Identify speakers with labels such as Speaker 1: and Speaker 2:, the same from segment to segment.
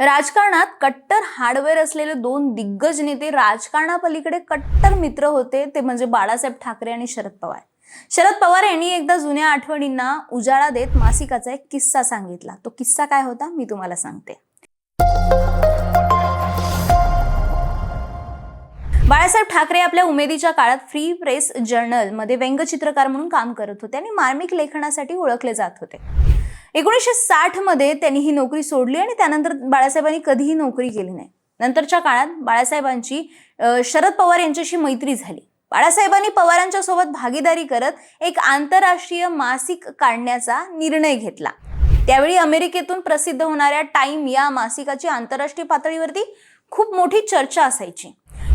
Speaker 1: राजकारणात कट्टर हार्डवेअर असलेले दोन दिग्गज नेते राजकारणापलीकडे कट्टर मित्र होते ते म्हणजे बाळासाहेब ठाकरे आणि शरद पवार. शरद पवार यांनी एकदा जुन्या आठवणींना उजाळा देत मासिकाचा एक किस्सा सांगितला. तो किस्सा काय होता? मी तुम्हाला सांगते. बाळासाहेब ठाकरे आपल्या उमेदीच्या काळात फ्री प्रेस जर्नलमध्ये व्यंगचित्रकार म्हणून काम करत होते आणि मार्मिक लेखनासाठी ओळखले जात होते. एकोणीसशे साठमध्ये त्यांनी ही नोकरी सोडली आणि त्यानंतर बाळासाहेबांनी कधीही नोकरी केली नाही. नंतरच्या काळात बाळासाहेबांची शरद पवार यांच्याशी मैत्री झाली. बाळासाहेबांनी पवारांच्या सोबत भागीदारी करत एक आंतरराष्ट्रीय मासिक काढण्याचा निर्णय घेतला. त्यावेळी अमेरिकेतून प्रसिद्ध होणाऱ्या टाइम या मासिकाची आंतरराष्ट्रीय पातळीवरती खूप मोठी चर्चा असायची.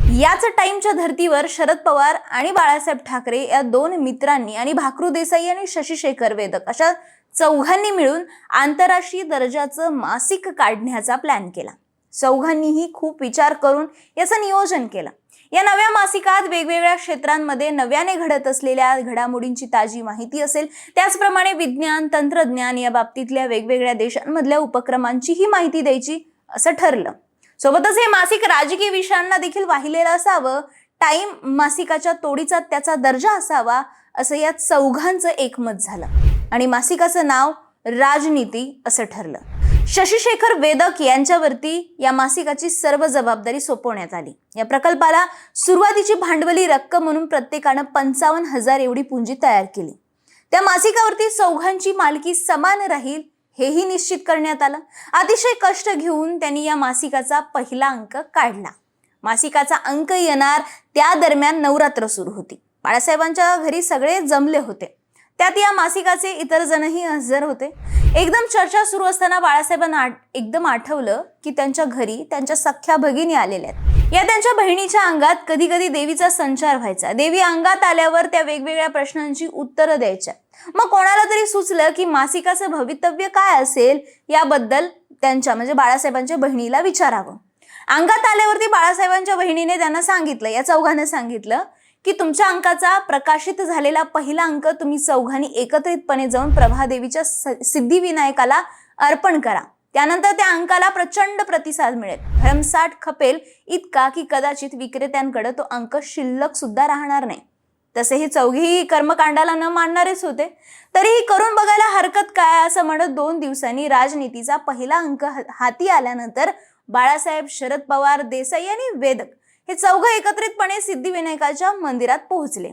Speaker 1: याच टाईमच्या धर्तीवर शरद पवार आणि बाळासाहेब ठाकरे या दोन मित्रांनी आणि भाकरू देसाई आणि शशी शेखर वेदक अशा चौघांनी मिळून आंतरराष्ट्रीय दर्जाचं मासिक काढण्याचा प्लॅन केला. चौघांनीही खूप विचार करून याचं नियोजन केलं. या नव्या मासिकात वेगवेगळ्या क्षेत्रांमध्ये नव्याने घडत असलेल्या घडामोडींची ताजी माहिती असेल त्याचप्रमाणे विज्ञान तंत्रज्ञान या बाबतीतल्या वेगवेगळ्या देशांमधल्या उपक्रमांचीही माहिती द्यायची असं ठरलं. सोबतच हे मासिक राजकीय विषयांना देखील वाहिलेलं असावं. टाइम मासिकाच्या तोडीचा त्याचा दर्जा असावा असं या चौघांचं एकमत झालं. आणि मासिकाचं नाव राजनीती असं ठरलं. शशिशेखर वेदक यांच्यावरती या मासिकाची सर्व जबाबदारी सोपवण्यात आली. या प्रकल्पाला सुरुवातीची भांडवली रक्कम म्हणून प्रत्येकानं पंचावन्न हजार एवढी पुंजी तयार केली. त्या मासिकावरती चौघांची मालकी समान राहील हेही निश्चित करण्यात आलं. अतिशय कष्ट घेऊन त्यांनी या मासिकाचा पहिला अंक काढला. मासिकाचा अंक येणार त्या दरम्यान नवरात्र सुरू होती. बाळासाहेबांच्या घरी सगळे जमले होते. त्यात या मासिकाचे इतर जणही हजर होते. एकदम चर्चा सुरू असताना बाळासाहेबांना एकदम आठवलं की त्यांच्या घरी त्यांच्या सख्या भगिनी आलेल्या आहेत. या त्यांच्या बहिणीच्या अंगात कधी कधी देवीचा संचार व्हायचा. देवी अंगात आल्यावर त्या वेगवेगळ्या प्रश्नांची उत्तरं द्यायच्या. मग कोणाला तरी सुचलं की मासिकाचं भवितव्य काय असेल याबद्दल त्यांच्या म्हणजे बाळासाहेबांच्या बहिणीला विचारावं. अंगात आल्यावरती बाळासाहेबांच्या बहिणीने त्यांना सांगितलं या चौघांना सांगितलं की तुमच्या अंकाचा प्रकाशित झालेला पहिला अंक तुम्ही चौघांनी एकत्रितपणे जाऊन प्रभादेवीच्या स- सिद्धिविनायकाला अर्पण करा. त्यानंतर त्या अंकाला प्रचंड प्रतिसाद मिळेल. भरमसाठ खपेल इतका की कदाचित विक्रेत्यांकडे तो अंक शिल्लक सुद्धा राहणार नाही. तसे हे चौघेही कर्मकांडाला न मानणारेच होते. तरीही करून बघायला हरकत काय असं म्हणत दोन दिवसांनी राजनीतीचा पहिला अंक ह- हाती आल्यानंतर बाळासाहेब शरद पवार देसाई आणि वेदक हे चौघ एकत्रितपणे सिद्धिविनायकाच्या मंदिरात पोहोचले.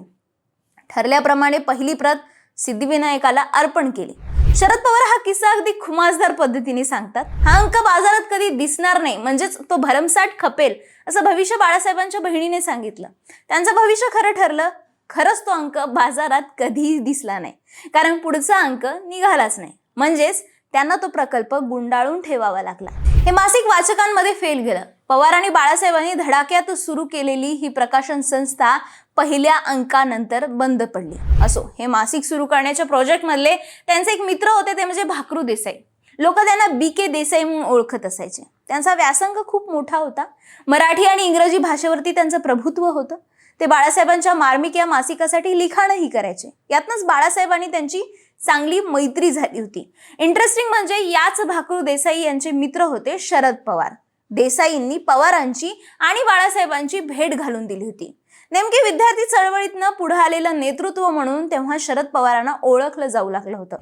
Speaker 1: ठरल्याप्रमाणे पहिली प्रत सिद्धिविनायकाला अर्पण केली. शरद पवार हा किस्सा अगदी खुमासदार पद्धतीने सांगतात. हा अंक बाजारात कधी दिसणार नाही म्हणजेच तो भरमसाठ खपेल असं भविष्य बाळासाहेबांच्या बहिणीने सांगितलं. त्यांचं भविष्य खरं ठरलं खरंच तो अंक बाजारात कधीही दिसला नाही. कारण पुढचा अंक निघालाच नाही. म्हणजेच त्यांना तो प्रकल्प गुंडाळून ठेवावा लागला. हे मासिक वाचकांमध्ये फेल गेलं. पवार आणि बाळासाहेबांनी धडाक्यात सुरू केलेली ही प्रकाशन संस्था पहिल्या अंकानंतर बंद पडली. असो हे मासिक सुरू करण्याच्या प्रोजेक्टमधले त्यांचे एक मित्र होते ते म्हणजे भाकरू देसाई. लोक त्यांना बी के देसाई म्हणून ओळखत असायचे. त्यांचा व्यासंग खूप मोठा होता. मराठी आणि इंग्रजी भाषेवरती त्यांचं प्रभुत्व होतं. ते बाळासाहेबांच्या मार्मिक या मासिकासाठी लिखाणही करायचे. यातनंच बाळासाहेबांनी त्यांची चांगली मैत्री झाली होती. इंटरेस्टिंग म्हणजे याच भाकरू देसाई यांचे मित्र होते शरद पवार. देसाईंनी पवारांची आणि बाळासाहेबांची भेट घालून दिली होती. नेमके विद्यार्थी चळवळीतनं पुढे आलेलं नेतृत्व म्हणून तेव्हा शरद पवारांना ओळखलं जाऊ लागलं होतं.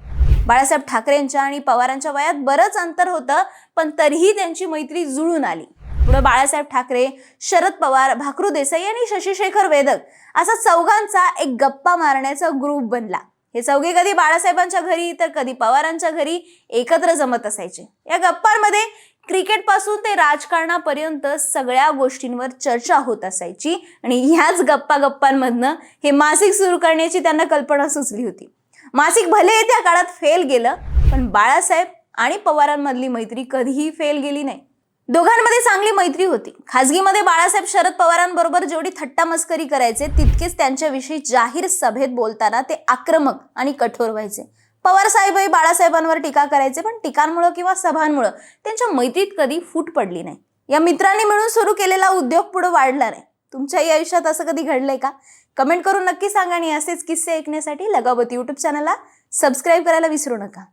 Speaker 1: बाळासाहेब ठाकरेंच्या आणि पवारांच्या वयात बरंच अंतर होतं पण तरीही त्यांची मैत्री जुळून आली. पुढे बाळासाहेब ठाकरे शरद पवार भाकरू देसाई आणि शशिशेखर वेदक असा चौघांचा एक गप्पा मारण्याचा ग्रुप बनला. हे चौघे कधी बाळासाहेबांच्या घरी तर कधी पवारांच्या घरी एकत्र जमत असायचे. या गप्पांमध्ये क्रिकेटपासून ते राजकारणापर्यंत सगळ्या गोष्टींवर चर्चा होत असायची आणि ह्याच गप्पा गप्पांमधनं हे मासिक सुरू करण्याची त्यांना कल्पना सुचली होती. मासिक भले त्या काळात फेल गेलं पण बाळासाहेब आणि पवारांमधली मैत्री कधीही फेल गेली नाही. दोघांमध्ये चांगली मैत्री होती. खाजगीमध्ये बाळासाहेब शरद पवारांबरोबर जेवढी थट्टा मस्करी करायचे तितकेच त्यांच्याविषयी जाहीर सभेत बोलताना ते आक्रमक आणि कठोर व्हायचे. पवार साहेबही बाळासाहेबांवर टीका करायचे पण टीकांमुळं किंवा सभांमुळं त्यांच्या मैत्रीत कधी फूट पडली नाही. या मित्रांनी मिळून सुरू केलेला उद्योग पुढे वाढला नाही. तुमच्याही आयुष्यात असं कधी घडलंय का? कमेंट करून नक्की सांगा आणि असेच किस्से ऐकण्यासाठी लगावती युट्यूब चॅनलला सबस्क्राईब करायला विसरू नका.